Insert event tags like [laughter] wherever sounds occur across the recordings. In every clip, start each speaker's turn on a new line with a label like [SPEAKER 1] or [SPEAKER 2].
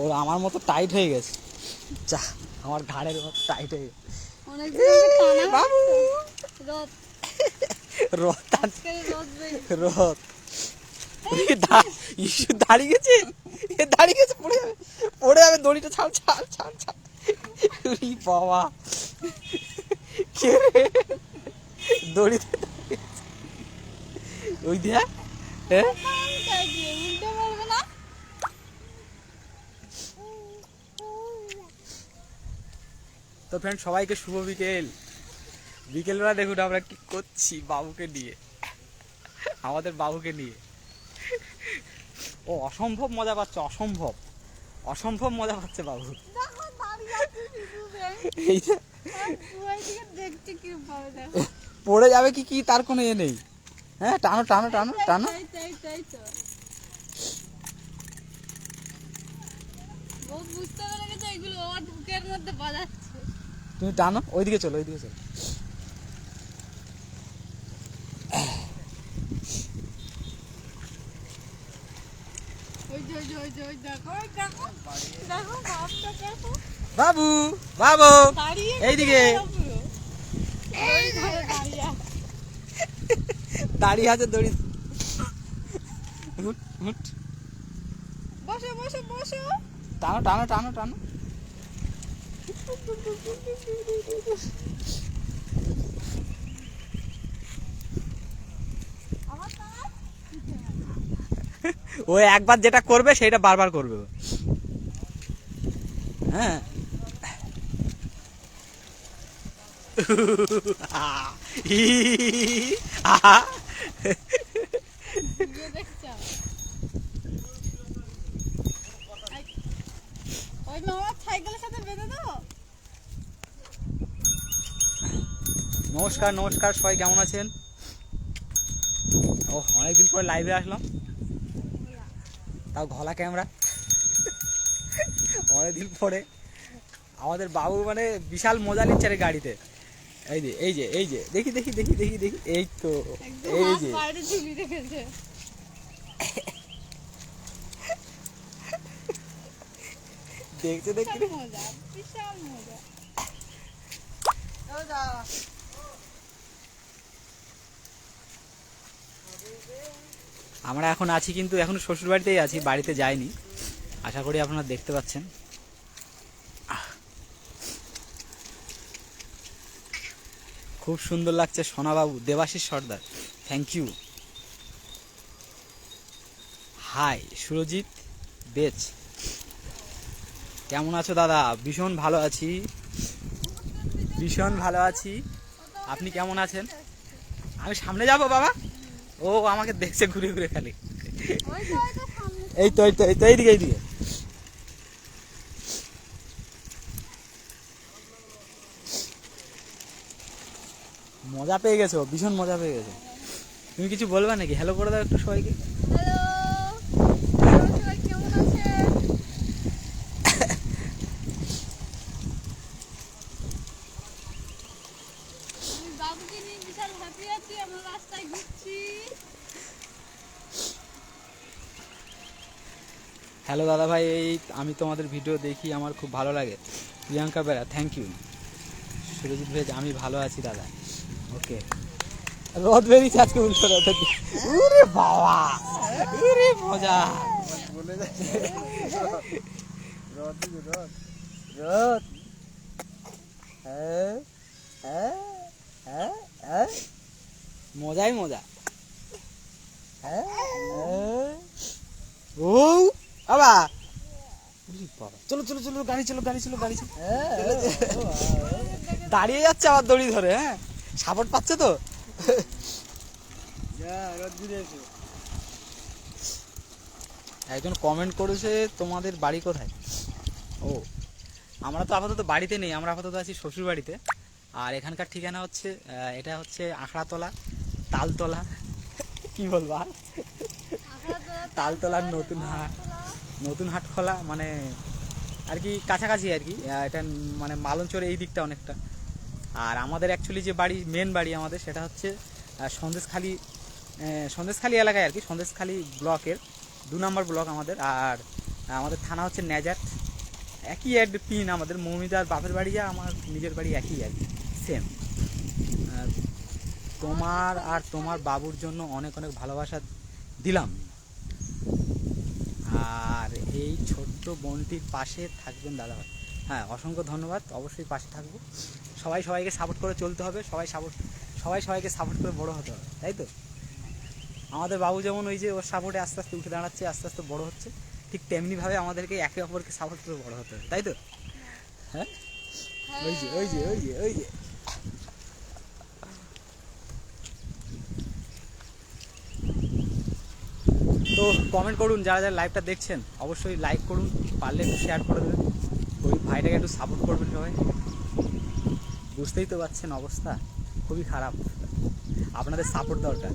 [SPEAKER 1] ওর আমার মতো টাইট হয়ে গেছে। যা আমার ঘাড়ের মতো টাইট হয়ে গেছে। বাবু। রথ। রথ ইস্যু দাঁড়িয়ে গেছে? এ দাঁড়িয়ে গেছে পড়ে যাবে। পড়ে যাবে দড়িটা ছাড় ছাড় ছাড় ছাড়। বাবা। কে দড়িতে ওই দিয়া হ্যাঁ
[SPEAKER 2] তাই দিয়ে উল্টে বলবে না
[SPEAKER 1] তো ফ্রেন্ড সবাইকে শুভ বিকেল। বিকেলবেলা দেখুন আমরা কি করছি বাবুকে নিয়ে। আমাদের বাবুকে নিয়ে। ও, অসম্ভব মজা পাচ্ছে, অসম্ভব। অসম্ভব মজা পাচ্ছে বাবু। পড়ে যাবে কি কি, তার কোনো এ নেই। হ্যাঁ টানো টানো টানো টানো।
[SPEAKER 2] বুঝতে পেরে গেছে এগুলো ওর বুকের মধ্যে বাজাচ্ছে।
[SPEAKER 1] তুমি টানো ওইদিকে চলো ওইদিকে চলো। বাবু বাবু এইদিকে।
[SPEAKER 2] দাঁড়িয়ে আছে।
[SPEAKER 1] দড়ি। হুট হুট।
[SPEAKER 2] বসো বসো বসো।
[SPEAKER 1] টানো টানো টানো টানো। ও একবার যেটা করবে সেটা বারবার করবে হ্যাঁ।
[SPEAKER 2] সাইকেলের সাথে বেঁধে দাও।
[SPEAKER 1] নমস্কার নমস্কার সবাই কেমন আছেন? ও অনেকদিন পরে লাইভে আসলাম। তাও ঘলা ক্যামেরা অনেকদিন পরে। আমাদের বাবু মানে বিশাল মজা নিচ্ছে রে গাড়িতে। এই যে এই যে এই যে দেখি দেখি দেখি দেখি দেখি। এই তো এই যে। দেখতে দেখতে।
[SPEAKER 2] মজা বিশাল মজা।
[SPEAKER 1] আমরা এখন আছি কিন্তু এখন শ্বশুর বাড়িতেই আছি, বাড়িতে যাইনি। আশা করি আপনারা দেখতে পাচ্ছেন। খুব সুন্দর লাগছে Sonababu, Debashis Sardar. Thank you hi Surajit বেচ। কেমন আছো দাদা? ভীষণ ভালো আছি। ভীষণ ভালো আছি। আপনি কেমন আছেন? আমি সামনে যাব, বাবা। ও আমাকে দেখছে ঘুরে ঘুরে খালি। এই তো এই তো এই তো এইদিকে এইদিকে। মজা পেয়ে গেছো ভীষণ মজা পেয়ে গেছো। তুমি কিছু বলবে নাকি? হ্যালো করে দাও একটু সবাইকে
[SPEAKER 2] হ্যালো সবাই কেমন আছেন আমি বাবুকে নিয়ে বিশাল হ্যাপি আছি আমরা রাস্তায় ঘুরছি
[SPEAKER 1] হ্যালো দাদা আমি তোমাদের ভিডিও দেখি, আমার খুব ভালো লাগে। প্রিয়াঙ্কা বেড়া থ্যাংক ইউ সুরজিৎ ভেজ আমি ভালো আছি, দাদা। ওকে রথ বেরিয়েছে আজকে উল্টো রথ। উরে বাবা! উরে মজা! রথ হ্যাঁ হ্যাঁ হ্যাঁ হ্যাঁ মজাই মজা। হ্যাঁ ও, বাবা! চলো চলো চলো গাড়ি চলো গাড়ি চলো গাড়ি চলো। দাঁড়িয়ে যাচ্ছে আবার দড়ি ধরে হ্যাঁ? সাপোর্ট পাচ্ছে তো? একজন কমেন্ট করেছে তোমাদের বাড়ি কোথায়? ও আমরা তো আপাতত বাড়িতে নেই আমরা আপাতত আছি শ্বশুর বাড়িতে। আর এখানকার ঠিকানা হচ্ছে এটা হচ্ছে আখড়াতলা তালতলা। কি বলব তালতলার নতুন হাট। নতুন হাট খোলা মানে আর কি কাছাকাছি আর কি। এটা মানে মালঞ্চর এই দিকটা অনেকটা। আর আমাদের অ্যাকচুয়ালি যে বাড়ি মেন বাড়ি আমাদের, সেটা হচ্ছে সন্দেশখালি সন্দেশখালি এলাকায় আর কি, সন্দেশখালি ব্লকের দু নম্বর ব্লক আমাদের। আর আমাদের থানা হচ্ছে ন্যাজাট। একই অ্যাড পিন আমাদের মৌমিদার বাপের বাড়ি যা আমার নিজের বাড়ি একই আর কি সেম তোমার আর তোমার বাবুর জন্য অনেক অনেক ভালোবাসা দিলাম। আর এই ছোট্ট বোনটির পাশে থাকবেন দাদা ভাই। হ্যাঁ অসংখ্য ধন্যবাদ। অবশ্যই পাশে থাকব। সবাই সবাইকে সাপোর্ট করে চলতে হবে। সবাই সাপোর্ট সবাই সবাইকে সাপোর্ট করে বড় হতে হবে, তাই তো? আমাদের বাবু যেমন ওই যে ওর সাপোর্টে আস্তে আস্তে উঠে দাঁড়াচ্ছে, আস্তে আস্তে বড় হচ্ছে, ঠিক তেমনিভাবে আমাদেরকে একে অপরকে সাপোর্ট করে বড় হতে হবে, তাই তো? হ্যাঁ? ওই যে ওই যে ওই যে ওই যে তো কমেন্ট করুন যারা যারা লাইভটা দেখছেন অবশ্যই লাইক করুন পারলে একটু শেয়ার করে দেবেন। ওই ভাইটাকে একটু সাপোর্ট করবেন সবাই। বুঝতেই তো পারছেন অবস্থা খুবই খারাপ। আপনাদের সাপোর্ট দরকার।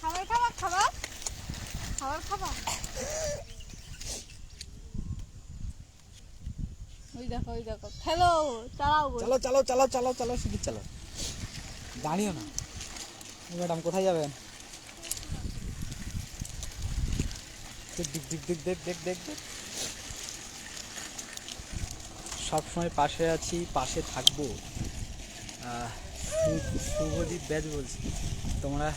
[SPEAKER 2] খাবার খাবার খাবার। খাবার খাবার। ওই দেখো ওই দেখো। চালাও।
[SPEAKER 1] চালো চালো চালো চালো চালো শুধু চালো দাঁড়িও না। ম্যাডাম কোথায় যাবেন? দিক দিক দিক দেখ দেখ দেখ দেখ সবসময় পাশে আছি, পাশে থাকব। শুভজিৎ ব্যাজ বলছি, তোমরা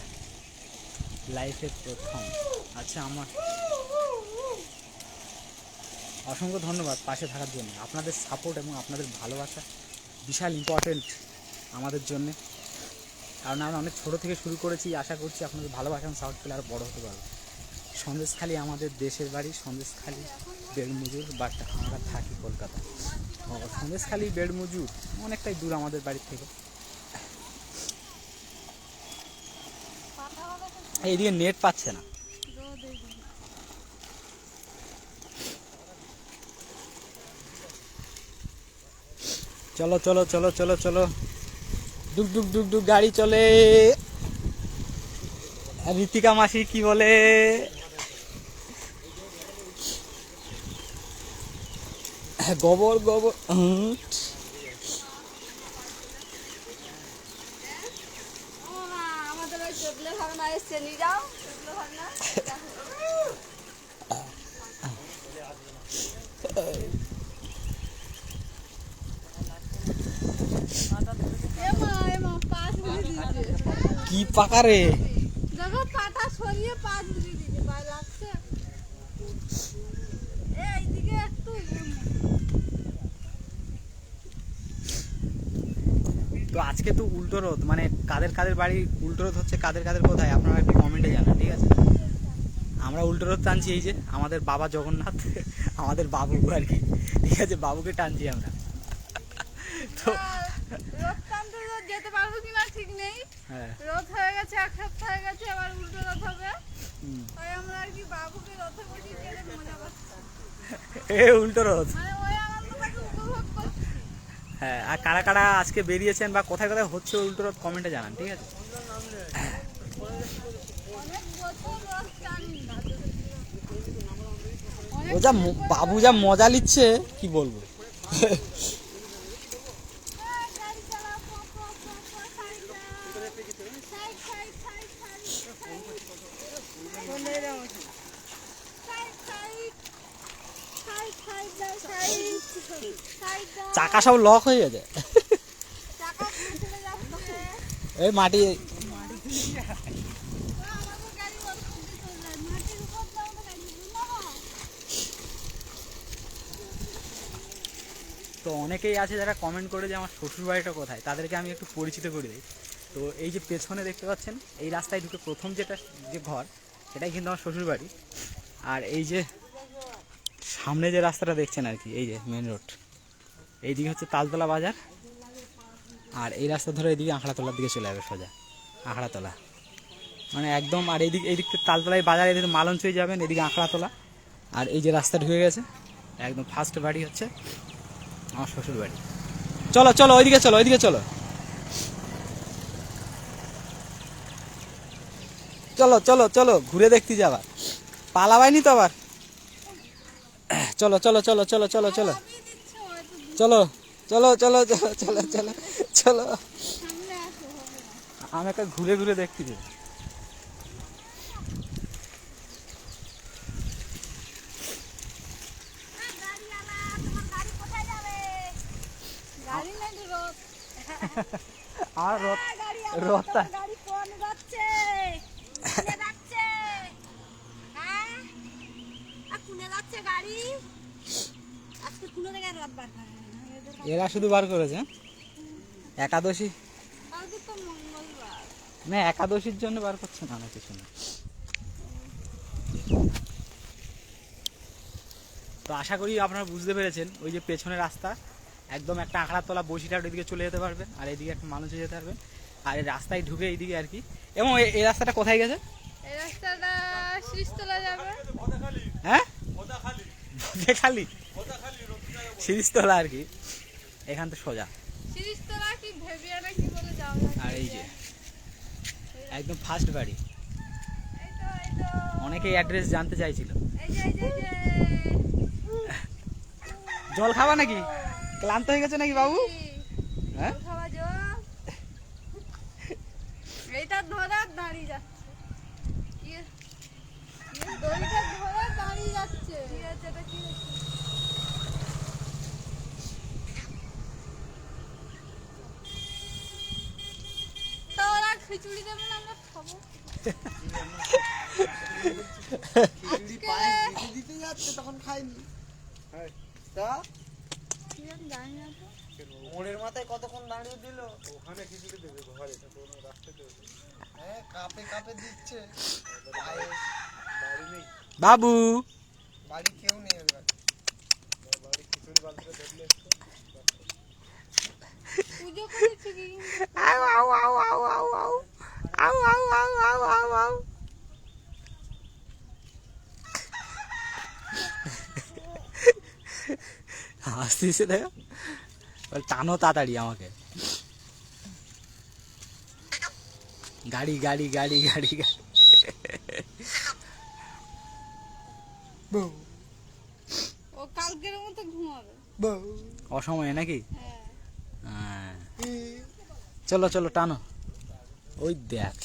[SPEAKER 1] লাইফের প্রথম। আচ্ছা আমার অসংখ্য ধন্যবাদ পাশে থাকার জন্য। আপনাদের সাপোর্ট এবং আপনাদের ভালোবাসা বিশাল ইম্পর্টেন্ট আমাদের জন্যে। কারণ আমরা অনেক ছোটো থেকে শুরু করেছি, আশা করছি আপনাদের ভালোবাসা সাপোর্ট পেলে আরও বড়ো হতে পারবে। সন্দেশখালি আমাদের দেশের বাড়ি, সন্দেশখালি বেড়মজুর বাট আমরা থাকি কলকাতা। ও, সন্দেশখালি বেড়মজুর অনেকটাই দূর আমাদের বাড়ির থেকে। এইদিকে নেট পাচ্ছে না। চলো চলো চলো চলো চলো। ডুক ডুক ডুক ডুক, গাড়ি চলে। ঋতিকা মাসি কি বলে গোবর গোবর হুম।
[SPEAKER 2] ও মা, আমাদের ওই টেবলে হবে না এসছে নিয়ে যাও টেবলে হবে না এমা এমা পাঁচ মিনিট দিয়েছে।
[SPEAKER 1] কি পাকা রে
[SPEAKER 2] দেখো পাটা সরিয়ে পাঁচ মিনিট দিয়েছে পায়ে লাগছে এ, এইদিকে একটু
[SPEAKER 1] তো আজকে তো উল্টো রোদ মানে কাদের কাদের বাড়ি উল্টো রোদ হচ্ছে কাদের কাদের কোথায়? আপনারা একটু কমেন্টে জানান ঠিক আছে? আমরা উল্টো রোদ টানছি এই যে আমাদের বাবা জগন্নাথ আমাদের বাবু আর কি ঠিক আছে? বাবুকে টানছি আমরা। তো
[SPEAKER 2] যেতে পারব কিনা ঠিক নেই।
[SPEAKER 1] হ্যাঁ।
[SPEAKER 2] রথ হয়ে গেছে এক সপ্তাহ হয়ে গেছে আবার উল্টো রথ হবে। তাই আমরা আর কি বাবুকে রথে বসিয়ে মজা পাচ্ছি
[SPEAKER 1] এ উল্টো রোদ
[SPEAKER 2] মানে ওই আনন্দটাকে উপভোগ করছি
[SPEAKER 1] হ্যাঁ আর কারা কারা আজকে বেরিয়েছেন বা কোথায় কোথায় হচ্ছে উল্টো রোদ কমেন্টে জানান ঠিক আছে? ও যা বাবু যা মজা নিচ্ছে কি বলব? [laughs] চাকা সব লক হয়ে গেছে। এই মাটি। তো অনেকেই আছে যারা কমেন্ট করে যে আমার শ্বশুর বাড়িটা কোথায়, তাদেরকে আমি একটু পরিচিত করে দিই তো এই যে পেছনে দেখতে পাচ্ছেন, এই রাস্তায় ঢুকে প্রথম যেটা, যে ঘর, সেটাই কিন্তু আমার শ্বশুর বাড়ি আর এই যে সামনে যে রাস্তাটা দেখছেন আর কি, এই যে মেন রোড এইদিকে হচ্ছে তালতলা বাজার, আর এই রাস্তা ধরে এইদিকে আঁকড়াতলার দিকে চলে যাবে সোজা আঁকড়াতলা মানে একদম, আর এইদিকে, এইদিক থেকে তালতলায় বাজার, এদিকে মালঞ্চ হয়ে যাবেন, এদিকে আঁকড়াতলা আর এই যে রাস্তা ঢুকে গেছে, একদম ফার্স্ট বাড়ি হচ্ছে আমার শ্বশুর বাড়ি। চলো চলো, ওইদিকে চলো ওইদিকে চলো। চলো চলো চলো, ঘুরে দেখতে যাবা। পালাবাইনি তো আবার? চলো চলো চলো চলো চলো চলো। চলো চলো চলো চলো চলো চলো চলো। আমি একটা ঘুরে ঘুরে
[SPEAKER 2] দেখছি যে। আর রথ রথ
[SPEAKER 1] এরা শুধু বার করেছে হ্যাঁ? একাদশী? না একাদশীর জন্য বার করছে না না কিছু না। তো আশা করি আপনারা বুঝতে পেরেছেন ওই যে পেছনের রাস্তা একদম একটা আঁকড়ার তলা বসিটার ওইদিকে চলে যেতে পারবেন আর এদিকে একটা মানুষে যেতে পারবেন। আর এই রাস্তায় ঢুকে এইদিকে আর কি। এবং এই- রাস্তাটা কোথায় গেছে?
[SPEAKER 2] এই রাস্তাটা যাবে।
[SPEAKER 1] হ্যাঁ? খালি সিরিজতলা আর কি। এখান তো সোজা।
[SPEAKER 2] শীষতলা কি ভেবিয়া না কি বলে যাওয়া
[SPEAKER 1] আর এই যে একদম ফার্স্ট বাড়ি। অনেকেই অ্যাড্রেস জানতে চাইছিল। জল খাবা নাকি? ক্লান্ত হয়ে গেছে নাকি বাবু? হ্যাঁ?
[SPEAKER 2] এইটা ধরে আর দাঁড়িয়ে যাচ্ছে কি কি দড়িটা ধরে দাঁড়িয়ে যাচ্ছে কি আছে এটা কি তো ওরা খিচুড়ি দেবে না আমরা খাব আজকে
[SPEAKER 3] দিতে যাচ্ছে তখন খাইনি তা
[SPEAKER 2] কি জানি জানি না তো
[SPEAKER 3] মোড়ের মাথায় কতক্ষণ দাঁড়িয়ে দিল ওখানে খিচুড়ি দেবে ঘরে হ্যাঁ কাপে কাপে দিচ্ছে পায়েস।
[SPEAKER 1] বাবু
[SPEAKER 3] বাড়ি কেউ নেই এবার
[SPEAKER 2] পুজো করেছি কি
[SPEAKER 1] আউ আউ আউ আউ আউ আউ আউ আউ আউ আউ আউ আউ হাসতেছে দেখো বল টানো তাড়াতাড়ি আমাকে। গাড়ি গাড়ি গাড়ি গাড়ি গাড়ি।
[SPEAKER 2] ও কালকের মতো ঘুমাবে।
[SPEAKER 1] অসময়ে নাকি?
[SPEAKER 2] হ্যাঁ।
[SPEAKER 1] হ্যাঁ। চলো চলো টানো। ওই দেখ,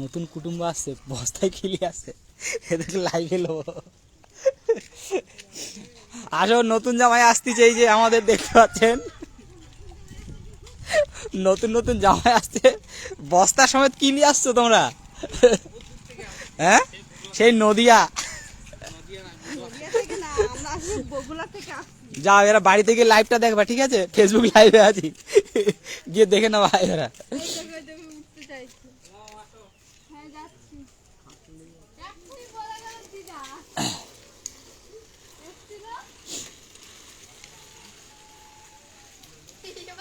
[SPEAKER 1] নতুন কুটুম্ব আসছে, বস্তায় খিলি আসছে। এদেরকে লাইভে লো আসো, নতুন জামাই আসতেছে, এই যে আমাদের দেখতে পাচ্ছেন। নতুন নতুন জামাই আসছে। বস্তা সমেত কি নিয়ে আসছো তোমরা? হ্যাঁ? সেই নদিয়া। যাও, এরা বাড়ি থেকে লাইভটা দেখবা, ঠিক আছে? ফেসবুক লাইভে আছি। গিয়ে দেখে নেওয়া এরা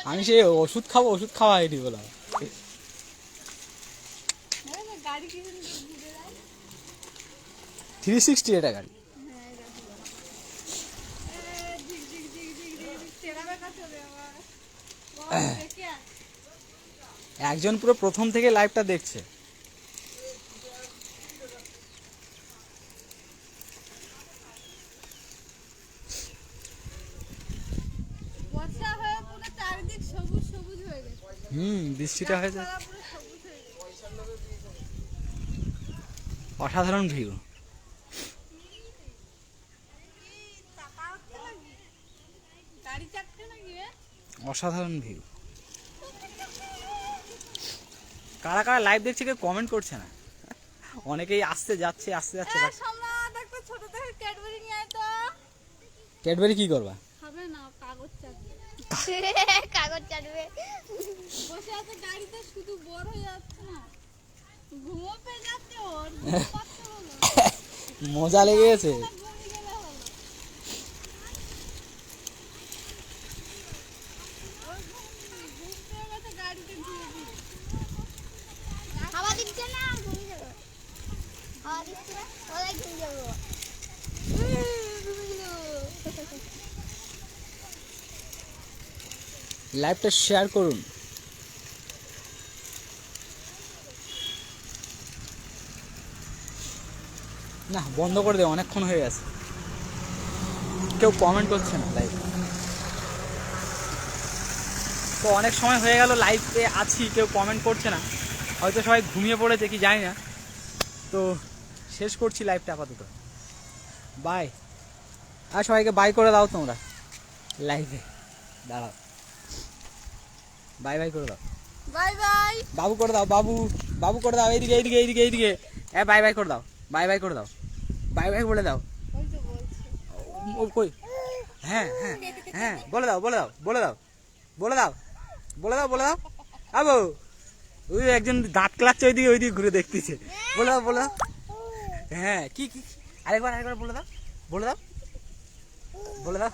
[SPEAKER 1] আমি সে ওষুধ খাব ওষুধ খাওয়া হয়নি
[SPEAKER 2] বললাম
[SPEAKER 1] থ্রি সিক্সটি এটা
[SPEAKER 2] হ্যাঁ, গাড়ি।
[SPEAKER 1] একজন পুরো প্রথম থেকে লাইভটা দেখছে। হুম বৃষ্টিটা
[SPEAKER 2] হয়ে
[SPEAKER 1] অসাধারণ ভিউ অসাধারণ ভিউ কারা কারা লাইভ দেখছে কেউ কমেন্ট করছে না? অনেকেই আসতে যাচ্ছে আসতে যাচ্ছে
[SPEAKER 2] ক্যাডবেরি
[SPEAKER 1] কি করবা?
[SPEAKER 2] কাগজ চাটবে। বসে আছে গাড়িতে শুধু বোর হয়ে যাচ্ছে না। ঘুমো পেয়ে যাচ্ছে ওর
[SPEAKER 1] মজা লেগে গেছে
[SPEAKER 2] না ঘুমিয়ে গেলে হলো ওর ঘুম ঘুম পেয়ে গেছে গাড়িতে ঘুমিয়ে ঘুমিয়ে
[SPEAKER 4] হাওয়া দিচ্ছে না ঘুমিয়ে যাব হাওয়া দিচ্ছে না ওলাই ঘুমিয়ে যাব
[SPEAKER 1] লাইভটা শেয়ার করুন। না, বন্ধ করে দে অনেকক্ষণ হয়ে গেছে। কেউ কমেন্ট করছে না লাইভ তো অনেক সময় হয়ে গেল লাইভে আছি, কেউ কমেন্ট করছে না। হয়তো সবাই ঘুমিয়ে পড়েছে, কি জানি না। তো শেষ করছি লাইভটা আপাতত। বাই আর সবাইকে বাই করে দাও তোমরা। লাইভে দাঁড়াও। বাই বাই করে দাও।
[SPEAKER 2] Bye bye.
[SPEAKER 1] বাবু করে দাও বাবু বাবু করে দাও এইদিকে এইদিকে এইদিকে এইদিকে। এ বাই বাই করে দাও বাই বাই করে দাও বাই বাই বলে দাও। ও কই? হ্যাঁ হ্যাঁ হ্যাঁ বলে দাও বলে দাও বলে দাও বলে দাও বলে দাও বলে দাও। আবু ওই একজন দাঁত ক্লাচ্ছে ওইদিকে ওইদিকে ঘুরে দেখতেছে। বলে দাও বলে দাও। হ্যাঁ কি কি? আরেকবার আরেকবার বলে দাও বলে দাও বলে দাও।